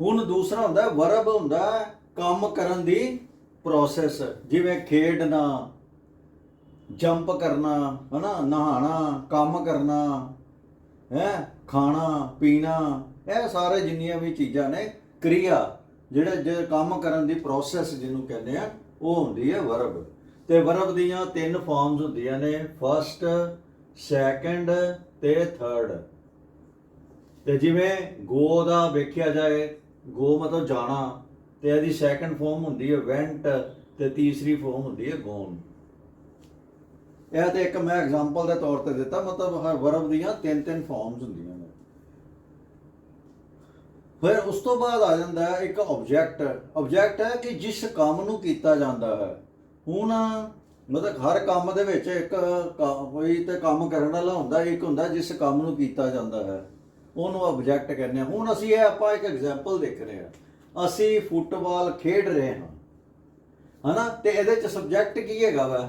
[SPEAKER 1] ਹੁਣ ਦੂਸਰਾ ਹੁੰਦਾ ਵਰਬ ਹੁੰਦਾ ਕੰਮ ਕਰਨ ਦੀ ਪ੍ਰੋਸੈਸ ਜਿਵੇਂ ਖੇਡਣਾ ਜੰਪ ਕਰਨਾ, ਹਨਾ ਨਹਾਣਾ ਕੰਮ ਕਰਨਾ, ਹੈ, ਖਾਣਾ, ਪੀਣਾ, ਇਹ ਸਾਰੇ ਜਿੰਨੀਆਂ ਵੀ ਚੀਜ਼ਾਂ ਨੇ, ਕਿਰਿਆ, ਜਿਹੜੇ ਜੇ ਕੰਮ ਕਰਨ ਦੀ ਪ੍ਰੋਸੈਸ ਜਿਹਨੂੰ ਕਹਿੰਦੇ ਆ, ਉਹ ਹੁੰਦੀ ਹੈ ਵਰਬ ਤੇ ਵਰਬ ਦੀਆਂ ਤਿੰਨ ਫਾਰਮਸ ਹੁੰਦੀਆਂ ਨੇ ਫਰਸਟ ਸੈਕੰਡ ਤੇ ਥਰਡ ਤੇ ਜਿਵੇਂ ਗੋ ਦਾ ਵੇਖਿਆ ਜਾਏ, ਗੋ ਮਤਲਬ ਜਾਣਾ, ਤੇ ਇਹਦੀ ਸੈਕੰਡ ਫਾਰਮ ਹੁੰਦੀ ਹੈ ਵੈਂਟ ਤੇ ਤੀਸਰੀ ਫਾਰਮ ਹੁੰਦੀ ਹੈ ਗੋਨ ਇਹ ਤੇ ਇੱਕ ਮੈਂ ਐਗਜ਼ਾਮਪਲ ਦੇ ਤੌਰ ਤੇ ਦਿੱਤਾ, ਮਤਲਬ ਹਰ ਵਰਬ ਦੀਆਂ ਤਿੰਨ ਤਿੰਨ ਫਾਰਮਸ ਹੁੰਦੀਆਂ ਨੇ। ਫਿਰ ਉਸ ਤੋਂ ਬਾਅਦ ਆ ਜਾਂਦਾ ਇੱਕ ਆਬਜੈਕਟ ਆਬਜੈਕਟ ਹੈ ਕਿ ਜਿਸ ਕੰਮ ਨੂੰ ਕੀਤਾ ਜਾਂਦਾ ਹੈ। ਹੁਣ ਮਤਲਬ ਹਰ ਕੰਮ ਦੇ ਵਿੱਚ ਇੱਕ ਕੋਈ ਤੇ ਕੰਮ ਕਰਨ ਵਾਲਾ ਹੁੰਦਾ, ਇੱਕ ਹੁੰਦਾ ਜਿਸ ਕੰਮ ਨੂੰ ਕੀਤਾ ਜਾਂਦਾ ਹੈ, ਉਹਨੂੰ ਆਬਜੈਕਟ ਕਹਿੰਦੇ ਆ ਹੁਣ ਅਸੀਂ ਇਹ ਆਪਾਂ ਇੱਕ ਐਗਜ਼ਾਮਪਲ ਦੇਖ ਰਹੇ ਹਾਂ। ਅਸੀਂ ਫੁੱਟਬਾਲ ਖੇਡ ਰਹੇ ਹਾਂ। ਹਨਾ? ਤੇ ਇਹਦੇ ਚ ਸਬਜੈਕਟ ਕੀ ਹੈਗਾ ਵਾ?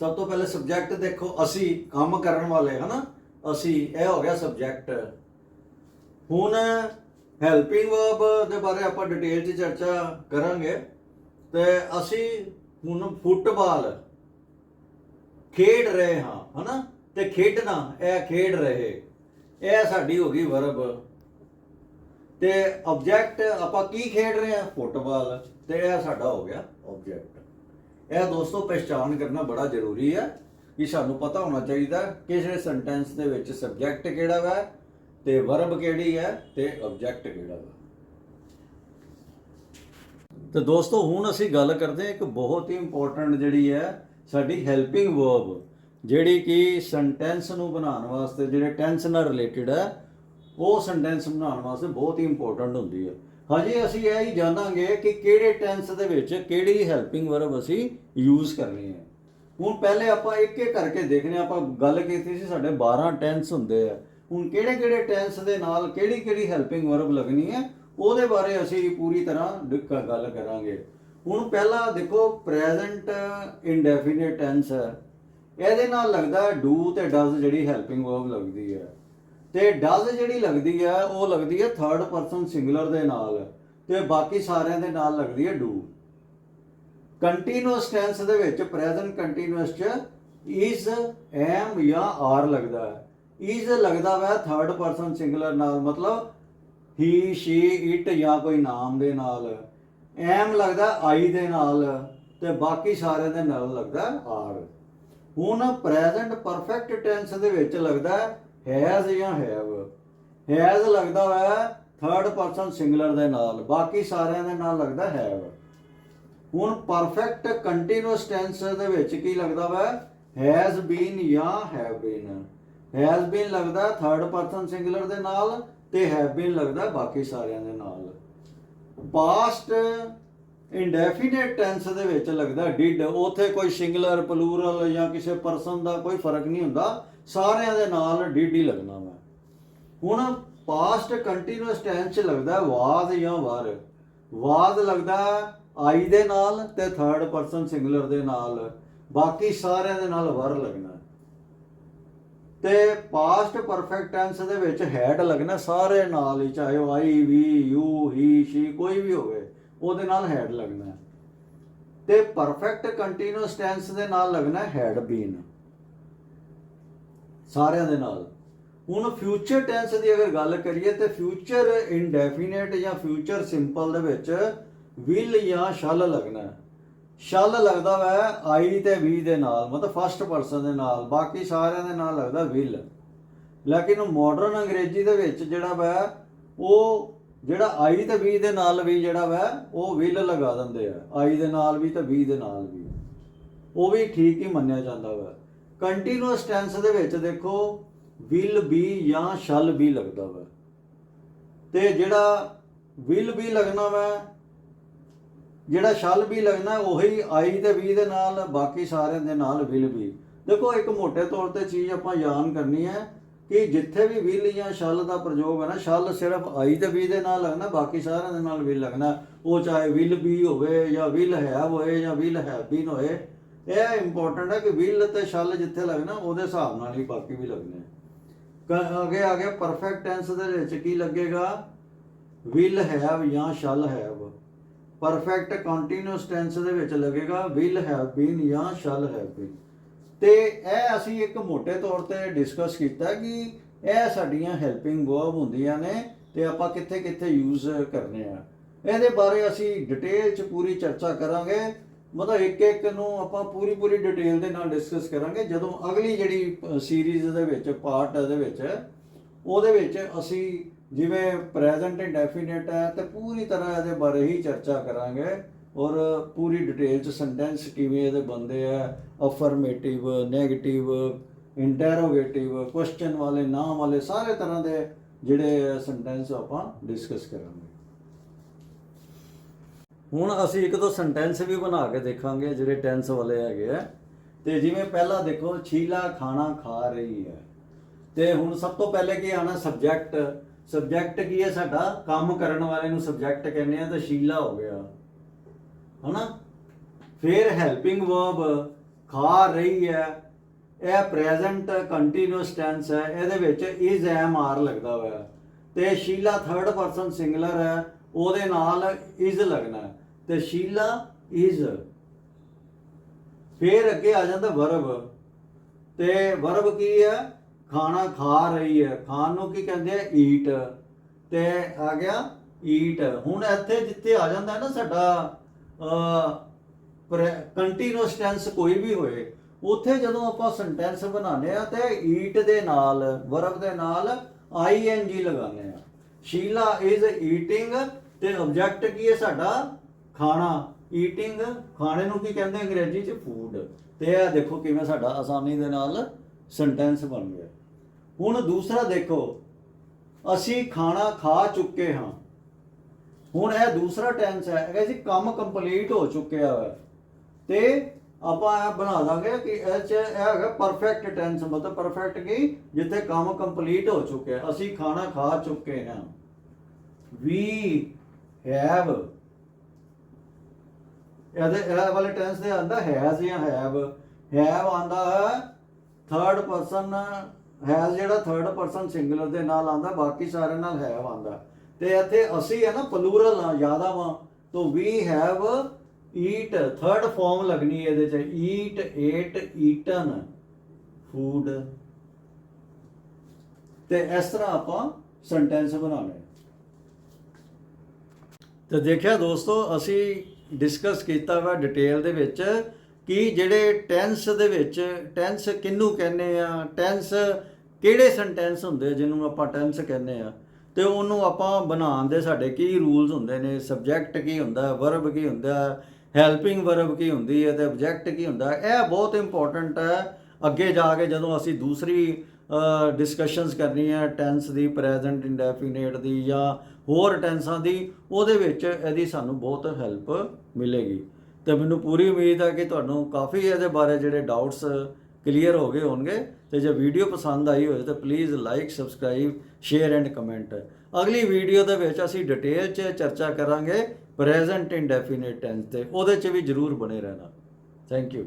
[SPEAKER 1] ਸਭ ਤੋਂ ਪਹਿਲੇ ਸਬਜੈਕਟ ਦੇਖੋ, ਅਸੀਂ ਕੰਮ ਕਰਨ ਵਾਲੇ, ਹਨਾ? ਅਸੀਂ, ਇਹ ਹੋ ਗਿਆ ਸਬਜੈਕਟ ਹੁਣ ਹੈਲਪਿੰਗ ਵਰਬ ਦੇ ਬਾਰੇ ਆਪਾਂ ਡਿਟੇਲ 'ਚ ਚਰਚਾ ਕਰਾਂਗੇ। ਤੇ ਅਸੀਂ ਹੁਣ ਫੁੱਟਬਾਲ ਖੇਡ ਰਹੇ ਹਾਂ, ਹਨਾ? ਤੇ ਖੇਡਣਾ, ਇਹ ਖੇਡ ਰਹੇ। ਇਹ ਸਾਡੀ ਹੋ ਗਈ ਵਰਬ ਤੇ ਆਬਜੈਕਟ ਆਪਾਂ ਕੀ ਖੇਡ ਰਹੇ ਹਾਂ? ਫੁੱਟਬਾਲ। ਤੇ ਇਹ ਸਾਡਾ ਹੋ ਗਿਆ ਆਬਜੈਕਟ ਇਹ ਦੋਸਤੋ ਪਛਾਣ ਕਰਨਾ ਬੜਾ ਜ਼ਰੂਰੀ ਹੈ ਕਿ ਸਾਨੂੰ ਪਤਾ ਹੋਣਾ ਚਾਹੀਦਾ ਕਿਸੇ ਸੈਂਟੈਂਸ ਦੇ ਵਿੱਚ ਸਬਜੈਕਟ ਕਿਹੜਾ ਵਾ ਤੇ ਵਰਬ ਕਿਹੜੀ ਹੈ ਤੇ ਆਬਜੈਕਟ ਕਿਹੜਾ ਵਾ। ਤੇ ਦੋਸਤੋ, ਹੁਣ ਅਸੀਂ ਗੱਲ ਕਰਦੇ ਹਾਂ ਇੱਕ ਬਹੁਤ ਹੀ ਇੰਪੋਰਟੈਂਟ ਜਿਹੜੀ ਹੈ ਸਾਡੀ ਹੈਲਪਿੰਗ ਵਰਬ ਜਿਹੜੀ ਕਿ ਸੈਂਟੈਂਸ ਨੂੰ ਬਣਾਉਣ ਵਾਸਤੇ, ਜਿਹੜੇ ਟੈਂਸ ਨਾਲ ਰਿਲੇਟਡ ਹੈ, ਉਹ ਸੈਂਟੈਂਸ ਬਣਾਉਣ ਵਾਸਤੇ ਬਹੁਤ ਹੀ ਇੰਪੋਰਟੈਂਟ ਹੁੰਦੀ ਹੈ ਹਜੇ, ਅਸੀਂ ਇਹ ਹੀ ਜਾਣਾਂਗੇ ਕਿ ਕਿਹੜੇ ਟੈਂਸ ਦੇ ਵਿੱਚ ਕਿਹੜੀ ਹੈਲਪਿੰਗ ਵਰਬ ਅਸੀਂ ਯੂਜ਼ ਕਰਨੀ ਹੈ ਹੁਣ ਪਹਿਲੇ ਆਪਾਂ ਇੱਕ ਇੱਕ ਕਰਕੇ ਦੇਖਨੇ ਹਾਂ। ਆਪਾਂ ਗੱਲ ਕੀਤੀ ਸੀ, ਸਾਡੇ 12 ਟੈਂਸ ਹੁੰਦੇ ਆ ਹੁਣ ਕਿਹੜੇ ਕਿਹੜੇ ਟੈਂਸ ਦੇ ਨਾਲ ਕਿਹੜੀ ਕਿਹੜੀ ਹੈਲਪਿੰਗ ਵਰਬ ਲੱਗਣੀ ਹੈ ਉਹਦੇ ਬਾਰੇ ਅਸੀਂ ਪੂਰੀ ਤਰ੍ਹਾਂ ਡਿਕ- ਗੱਲ ਕਰਾਂਗੇ। ਹੁਣ ਪਹਿਲਾਂ ਦੇਖੋ ਪ੍ਰੈਜ਼ੈਂਟ ਇਨਡੈਫੀਨਿਟ ਟੈਂਸ ਹੈ। ਇਹਦੇ ਨਾਲ ਲੱਗਦਾ ਡੂ ਤੇ ਡਸ ਜਿਹੜੀ ਹੈਲਪਿੰਗ ਵਰਬ ਲੱਗਦੀ ਹੈ। ਤੇ ਡਸ ਜਿਹੜੀ ਲੱਗਦੀ ਹੈ, ਉਹ ਲੱਗਦੀ ਹੈ ਥਰਡ ਪਰਸਨ ਸਿੰਗੂਲਰ ਦੇ ਨਾਲ ਤੇ ਬਾਕੀ ਸਾਰਿਆਂ ਦੇ ਨਾਲ ਲੱਗਦੀ ਹੈ ਡੂ ਕੰਟੀਨਿਊਸ ਟੈਂਸ ਦੇ ਵਿੱਚ ਪ੍ਰੈਜ਼ੈਂਟ ਕੰਟੀਨਿਊਸ ਚ ਇਜ਼ ਐਮ ਜਾਂ ਆਰ ਲੱਗਦਾ ਹੈ। ਇਜ਼ ਲੱਗਦਾ ਵਾ ਥਰਡ ਪਰਸਨ ਸਿੰਗੂਲਰ ਨਾਲ, ਮਤਲਬ he she it ਜਾਂ ਕੋਈ ਨਾਮ ਦੇ ਨਾਲ। am ਲੱਗਦਾ I ਦੇ ਨਾਲ ਤੇ ਬਾਕੀ ਸਾਰਿਆਂ ਦੇ ਨਾਲ ਲੱਗਦਾ are ਹੁਣ ਪ੍ਰੈਜ਼ੈਂਟ ਪਰਫੈਕਟ ਟੈਂਸ ਦੇ ਵਿੱਚ ਲੱਗਦਾ ਹੈਜ਼ ਜਾਂ ਹੈਵ। ਹੈਜ਼ ਲੱਗਦਾ ਵਾ ਥਰਡ ਪਰਸਨ ਸਿੰਗੂਲਰ ਦੇ ਨਾਲ, ਬਾਕੀ ਸਾਰਿਆਂ ਦੇ ਨਾਲ ਲੱਗਦਾ ਹੈਵ। ਹੁਣ ਪਰਫੈਕਟ ਕੰਟੀਨਿਊਸ ਟੈਂਸ ਦੇ ਵਿੱਚ ਕੀ ਲੱਗਦਾ ਵਾ? ਹੈਜ਼ ਬੀਨ ਜਾਂ ਹੈਵ ਬੀਨ। ਹੈਜ਼ ਬੀਨ ਲੱਗਦਾ ਥਰਡ ਪਰਸਨ ਸਿੰਗੂਲਰ ਦੇ ਨਾਲ ਤੇ ਹੈਵ ਬੀਨ ਲੱਗਦਾ ਬਾਕੀ ਸਾਰਿਆਂ ਦੇ ਨਾਲ। ਪਾਸਟ ਇੰਡੈਫੀਨਿਟ ਟੈਂਸ ਦੇ ਵਿੱਚ ਲੱਗਦਾ ਡਿਡ ਉਥੇ ਕੋਈ ਸਿੰਗੂਲਰ ਪਲੂਰਲ ਜਾਂ ਕਿਸੇ ਪਰਸਨ ਦਾ ਕੋਈ ਫ਼ਰਕ ਨਹੀਂ ਹੁੰਦਾ। ਸਾਰਿਆਂ ਦੇ ਨਾਲ ਡਿਡ ਹੀ ਲੱਗਣਾ ਵਾ। ਹੁਣ ਪਾਸਟ ਕੰਟੀਨਿਊਸ ਟੈਂਸ ਚ ਲੱਗਦਾ ਵਾਜ਼ ਜਾਂ ਵਰ। ਵਾਜ਼ ਲੱਗਦਾ ਆਈ ਦੇ ਨਾਲ ਤੇ ਥਰਡ ਪਰਸਨ ਸਿੰਗੂਲਰ ਦੇ ਨਾਲ। ਬਾਕੀ ਸਾਰਿਆਂ ਦੇ ਨਾਲ ਵਰ ਲੱਗਣਾ। ਤੇ ਪਾਸਟ ਪਰਫੈਕਟ ਟੈਂਸ ਦੇ ਵਿੱਚ ਹੈਡ ਲੱਗਣਾ ਸਾਰੇ ਨਾਲ ਹੀ, ਚਾਹੇ ਉਹ ਆਈ ਵੀ ਯੂ ਹੀ ਸ਼ੀ ਕੋਈ ਵੀ ਹੋਵੇ, ਉਹਦੇ ਨਾਲ ਹੈਡ ਲੱਗਣਾ ਤੇ ਪਰਫੈਕਟ ਕੰਟੀਨਿਊਸ ਟੈਂਸ ਦੇ ਨਾਲ ਲੱਗਣਾ ਹੈਡ ਬੀਨ ਸਾਰਿਆਂ ਦੇ ਨਾਲ। ਹੁਣ ਫਿਊਚਰ ਟੈਂਸ ਦੀ ਅਗਰ ਗੱਲ ਕਰੀਏ ਤੇ ਫਿਊਚਰ ਇਨਡੈਫੀਨਿਟ ਜਾਂ ਫਿਊਚਰ ਸਿੰਪਲ ਦੇ ਵਿੱਚ ਵਿਲ ਜਾਂ ਸ਼ਲ ਲੱਗਣਾ ਹੈ ਲੱਗਦਾ ਵੈ ਆਈ ਤੇ ਵੀ ਦੇ ਨਾਲ, ਮਤਲਬ ਫਸਟ ਪਰਸਨ ਦੇ ਨਾਲ, ਬਾਕੀ ਸਾਰਿਆਂ ਦੇ ਨਾਲ ਲੱਗਦਾ ਵਿਲ ਲੇਕਿਨ ਮਾਡਰਨ ਅੰਗਰੇਜ਼ੀ ਦੇ ਵਿੱਚ ਜਿਹੜਾ ਵੈ, ਉਹ ਜਿਹੜਾ ਆਈ ਤੇ ਵੀ ਦੇ ਨਾਲ ਵੀ ਜਿਹੜਾ ਵੈ, ਉਹ ਵਿਲ ਲਗਾ ਦਿੰਦੇ ਆ। ਆਈ ਦੇ ਨਾਲ ਵੀ ਤੇ ਵੀ ਦੇ ਨਾਲ ਵੀ। ਉਹ ਵੀ ਠੀਕ ਹੀ ਮੰਨਿਆ ਜਾਂਦਾ ਵੈ। ਕੰਟੀਨਿਊਸ ਟੈਂਸ ਦੇ ਵਿੱਚ ਦੇਖੋ ਵਿਲ ਬੀ ਜਾਂ ਸ਼ਲ ਬੀ ਲੱਗਦਾ ਵੈ। ਤੇ ਜਿਹੜਾ ਵਿਲ ਬੀ ਲੱਗਣਾ ਵੈ ਜਿਹੜਾ ਸ਼ਲ ਵੀ ਲੱਗਣਾ, ਉਹੀ ਆਈ ਤੇ ਵੀ ਦੇ ਨਾਲ, ਬਾਕੀ ਸਾਰਿਆਂ ਦੇ ਨਾਲ ਵਿਲ ਵੀ। ਦੇਖੋ, ਇੱਕ ਮੋٹے ਤੌਰ ਤੇ ਚੀਜ਼ ਆਪਾਂ ਯਾਨ ਕਰਨੀ ਹੈ ਕਿ ਜਿੱਥੇ ਵੀ ਵਿਲ ਜਾਂ ਸ਼ਲ ਦਾ ਪ੍ਰਯੋਗ ਹੈ ਨਾ ਸ਼ਲ ਸਿਰਫ ਆਈ ਤੇ ਵੀ ਦੇ ਨਾਲ ਲੱਗਣਾ, ਬਾਕੀ ਸਾਰਿਆਂ ਦੇ ਨਾਲ ਵਿਲ ਲੱਗਣਾ। ਉਹ ਚਾਹੇ ਵਿਲ ਵੀ ਹੋਵੇ ਜਾਂ ਵਿਲ ਹੈਵ ਹੋਏ ਜਾਂ ਵਿਲ ਹੈਵ ਬੀਨ ਹੋਏ, ਇਹ ਇੰਪੋਰਟੈਂਟ ਹੈ ਕਿ ਵਿਲ ਤੇ ਸ਼ਲ ਜਿੱਥੇ ਲੱਗਣਾ, ਉਹਦੇ ਹਿਸਾਬ ਨਾਲ ਹੀ ਬਾਕੀ ਵੀ ਲੱਗਣੇ। ਕ- ਅੱਗੇ ਆ ਗਿਆ ਪਰਫੈਕਟ ਟੈਂਸ ਦੇ ਵਿੱਚ ਕੀ ਲੱਗੇਗਾ? ਵਿਲ ਹੈਵ ਜਾਂ shall have perfect continuous tense ਦੇ ਵਿੱਚ ਲੱਗੇਗਾ ਵਿਲ ਹੈਵ ਬੀਨ ਜਾਂ ਸ਼ਲ ਹੈਵ ਬੀਨ ਤੇ ਇਹ ਅਸੀਂ ਇੱਕ ਮੋٹے ਤੌਰ ਤੇ ਡਿਸਕਸ ਕੀਤਾ ਕਿ ਇਹ ਸਾਡੀਆਂ ਹੈਲਪਿੰਗ ਵਰਬ ਹੁੰਦੀਆਂ ਨੇ ਤੇ ਆਪਾਂ ਕਿੱਥੇ ਕਿੱਥੇ ਯੂਜ਼ ਕਰਨੇ ਆ। ਇਹਦੇ ਬਾਰੇ ਅਸੀਂ ਡਿਟੇਲ ਚ ਪੂਰੀ ਚਰਚਾ ਕਰਾਂਗੇ। ਮਤਲਬ ਇੱਕ ਇੱਕ ਨੂੰ ਆਪਾਂ ਪੂਰੀ ਪੂਰੀ ਡਿਟੇਲ ਦੇ ਨਾਲ ਡਿਸਕਸ ਕਰਾਂਗੇ। ਜਦੋਂ ਅਗਲੀ ਜਿਹੜੀ ਸੀਰੀਜ਼ ਦੇ ਵਿੱਚ ਪਾਰਟ ਦੇ ਵਿੱਚ, ਉਹਦੇ ਵਿੱਚ ਅਸੀਂ ਜਿਵੇਂ ਪ੍ਰੈਜ਼ੈਂਟ ਇੰਡੈਫੀਨਿਟ ਹੈ, ਤੇ ਪੂਰੀ ਤਰ੍ਹਾਂ ਇਹਦੇ ਬਾਰੇ ਹੀ ਚਰਚਾ ਕਰਾਂਗੇ ਔਰ ਪੂਰੀ ਡਿਟੇਲ ਚ ਸੈਂਟੈਂਸ ਕਿਵੇਂ ਇਹਦੇ ਬੰਦੇ ਆ ਅਫਰਮੇਟਿਵ ਨੈਗੇਟਿਵ ਇੰਟਰੋਗੇਟਿਵ ਕੁਐਸਚਨ ਵਾਲੇ ਨਾਮ ਵਾਲੇ, ਸਾਰੇ ਤਰ੍ਹਾਂ ਦੇ ਜਿਹੜੇ ਸੈਂਟੈਂਸ ਆਪਾਂ ਡਿਸਕਸ ਕਰਾਂਗੇ। ਹੁਣ ਅਸੀਂ ਇੱਕ ਦੋ ਸੈਂਟੈਂਸ ਵੀ ਬਣਾ ਕੇ ਦੇਖਾਂਗੇ, ਜਿਹੜੇ ਟੈਂਸ ਵਾਲੇ ਹੈਗੇ ਆ। ਤੇ ਜਿਵੇਂ ਪਹਿਲਾ ਦੇਖੋ, ਛੀਲਾ ਖਾਣਾ ਖਾ ਰਹੀ ਹੈ। ਤੇ ਹੁਣ ਸਭ ਤੋਂ ਪਹਿਲੇ ਕੀ ਆਣਾ ਸਬਜੈਕਟ ਸਬਜੈਕਟ ਕੀ ਹੈ ਸਾਡਾ? ਕੰਮ ਕਰਨ ਵਾਲੇ ਨੂੰ ਸਬਜੈਕਟ ਕਹਿੰਦੇ ਆ ਤਾਂ ਸ਼ੀਲਾ ਹੋ ਗਿਆ। ਹਨਾ? ਫਿਰ ਹੈਲਪਿੰਗ ਵਰਬ ਖਾ ਰਹੀ ਹੈ। ਇਹ ਪ੍ਰੈਜ਼ੈਂਟ ਕੰਟੀਨਿਊਸ ਟੈਂਸ ਹੈ। ਇਹਦੇ ਵਿੱਚ ਇਜ਼ ਐਮ ਆਰ ਲੱਗਦਾ ਹੋਇਆ। ਤੇ ਸ਼ੀਲਾ ਥਰਡ ਪਰਸਨ ਸਿੰਗੂਲਰ ਹੈ। ਉਹਦੇ ਨਾਲ ਇਜ਼ ਲੱਗਣਾ ਹੈ। ਤੇ ਸ਼ੀਲਾ ਇਜ਼ ਫਿਰ ਅੱਗੇ ਆ ਜਾਂਦਾ ਵਰਬ ਤੇ ਵਰਬ ਕੀ ਹੈ? ਖਾਣਾ ਖਾ ਰਹੀ ਹੈ। ਖਾਣ ਨੂੰ ਕੀ ਕਹਿੰਦੇ ਆ? ਈਟ ਤੇ ਆ ਗਿਆ ਈਟ ਹੁਣ ਇੱਥੇ ਜਿੱਥੇ ਆ ਜਾਂਦਾ ਹੈ ਨਾ ਸਾਡਾ ਕੰਟੀਨਿਊਸ ਟੈਂਸ ਕੋਈ ਵੀ ਹੋਏ, ਉੱਥੇ ਜਦੋਂ ਆਪਾਂ ਸੈਂਟੈਂਸ ਬਣਾਉਂਦੇ ਆ ਤੇ ਈਟ ਦੇ ਨਾਲ ਵਰਬ ਦੇ ਨਾਲ ਆਈਐਨਜੀ ਲਗਾਉਂਦੇ ਆ ਸ਼ੀਲਾ ਇਜ਼ ਈਟਿੰਗ ਤੇ ਆਬਜੈਕਟ ਕੀ ਹੈ ਸਾਡਾ? ਖਾਣਾ। ਈਟਿੰਗ ਖਾਣੇ ਨੂੰ ਕੀ ਕਹਿੰਦੇ ਅੰਗਰੇਜ਼ੀ ਚ? ਫੂਡ ਤੇ ਇਹ ਦੇਖੋ ਕਿਵੇਂ ਸਾਡਾ ਆਸਾਨੀ ਦੇ ਨਾਲ ਸੈਂਟੈਂਸ ਬਣ ਗਿਆ। ਹੁਣ ਦੂਸਰਾ ਦੇਖੋ, ਅਸੀਂ ਖਾਣਾ ਖਾ ਚੁੱਕੇ ਹਾਂ। ਹੁਣ ਇਹ ਦੂਸਰਾ ਟੈਂਸ ਹੈ, ਇਹ ਜੀ ਕੰਮ ਕੰਪਲੀਟ ਹੋ ਚੁੱਕਿਆ ਹੈ ਤੇ ਆਪਾਂ ਇਹ ਬਣਾ ਦਾਂਗੇ ਕਿ ਇਹ ਚ ਇਹ ਹੈਗਾ ਪਰਫੈਕਟ ਟੈਂਸ ਮਤਲਬ ਪਰਫੈਕਟ ਕੀ? ਜਿੱਥੇ ਕੰਮ ਕੰਪਲੀਟ ਹੋ ਚੁੱਕਿਆ, ਅਸੀਂ ਖਾਣਾ ਖਾ ਚੁੱਕੇ ਹਾਂ। ਵੀ ਹੈਵ ਇਹਦੇ ਇਹ ਵਾਲੇ ਟੈਂਸ ਦੇ ਆਂਦਾ ਹੈਜ਼ ਜਾਂ ਹੈਵ ਹੈਵ ਆਂਦਾ ਹੈ ਥਰਡ ਪਰਸਨ ਹੈਜ਼ ਜਿਹੜਾ ਥਰਡ ਪਰਸਨ ਸਿੰਗੂਲਰ ਦੇ ਨਾਲ ਆਂਦਾ ਬਾਕੀ ਸਾਰਿਆਂ ਨਾਲ ਹੈਵ ਆਂਦਾ ਤੇ ਇੱਥੇ ਅਸੀਂ ਹੈ ਨਾ ਪਲੂਰਲ ਆ, ਜ਼ਿਆਦਾ ਵਾ, ਤੋ ਵੀ ਹੈਵ ਈਟ ਥਰਡ ਫਾਰਮ ਲੱਗਣੀ ਇਹਦੇ ਚ ਈਟ ਏਟ ਈਟਨ ਫੂਡ ਤੇ ਇਸ ਤਰ੍ਹਾਂ ਆਪਾਂ ਸੈਂਟੈਂਸ ਬਣਾਉਣੇ ਤੇ ਦੇਖਿਆ ਦੋਸਤੋ, ਅਸੀਂ ਡਿਸਕਸ ਕੀਤਾ ਵਾ ਡਿਟੇਲ ਦੇ ਵਿੱਚ ਕਿ ਜਿਹੜੇ ਟੈਂਸ ਦੇ ਵਿੱਚ ਟੈਂਸ ਕਿਹਨੂੰ ਕਹਿੰਦੇ ਆ ਟੈਂਸ ਕਿਹੜੇ ਸੈਂਟੈਂਸ ਹੁੰਦੇ ਜਿਹਨੂੰ ਆਪਾਂ ਟੈਂਸ ਕਹਿੰਦੇ ਆ, ਤੇ ਉਹਨੂੰ ਆਪਾਂ ਬਣਾਉਣ ਦੇ ਸਾਡੇ ਕੀ ਰੂਲਸ ਹੁੰਦੇ ਨੇ ਸਬਜੈਕਟ ਕੀ ਹੁੰਦਾ ਵਰਬ ਕੀ ਹੁੰਦਾ ਹੈਲਪਿੰਗ ਵਰਬ ਕੀ ਹੁੰਦੀ ਹੈ ਤੇ ਆਬਜੈਕਟ ਕੀ ਹੁੰਦਾ, ਇਹ ਬਹੁਤ ਇੰਪੋਰਟੈਂਟ ਹੈ। ਅੱਗੇ ਜਾ ਕੇ ਜਦੋਂ ਅਸੀਂ ਦੂਸਰੀ ਡਿਸਕਸ਼ਨਸ ਕਰਨੀ ਹੈ ਟੈਂਸ ਦੀ ਪ੍ਰੈਜ਼ੈਂਟ ਇੰਡੈਫੀਨੇਟ ਦੀ ਜਾਂ ਹੋਰ ਟੈਂਸਾਂ ਦੀ, ਉਹਦੇ ਵਿੱਚ ਇਹਦੀ ਸਾਨੂੰ ਬਹੁਤ ਹੈਲਪ ਮਿਲੇਗੀ। ਤੇ ਮੈਨੂੰ ਪੂਰੀ ਉਮੀਦ ਹੈ ਕਿ ਤੁਹਾਨੂੰ ਕਾਫੀ ਇਹਦੇ ਬਾਰੇ ਜਿਹੜੇ ਡਾਊਟਸ ਕਲੀਅਰ ਹੋ ਗਏ ਹੋਣਗੇ ਤੇ ਜੇ ਵੀਡੀਓ ਪਸੰਦ ਆਈ ਹੋਵੇ ਤਾਂ please like subscribe share and comment ਅਗਲੀ ਵੀਡੀਓ ਦੇ ਵਿੱਚ ਅਸੀਂ ਡਿਟੇਲ 'ਚ ਚਰਚਾ ਕਰਾਂਗੇ ਪ੍ਰੈਜ਼ੈਂਟ ਇੰਡੈਫੀਨਿਟ ਟੈਂਸ ਤੇ, ਉਹਦੇ 'ਚ ਵੀ ਜਰੂਰ ਬਣੇ ਰਹਿਣਾ। Thank you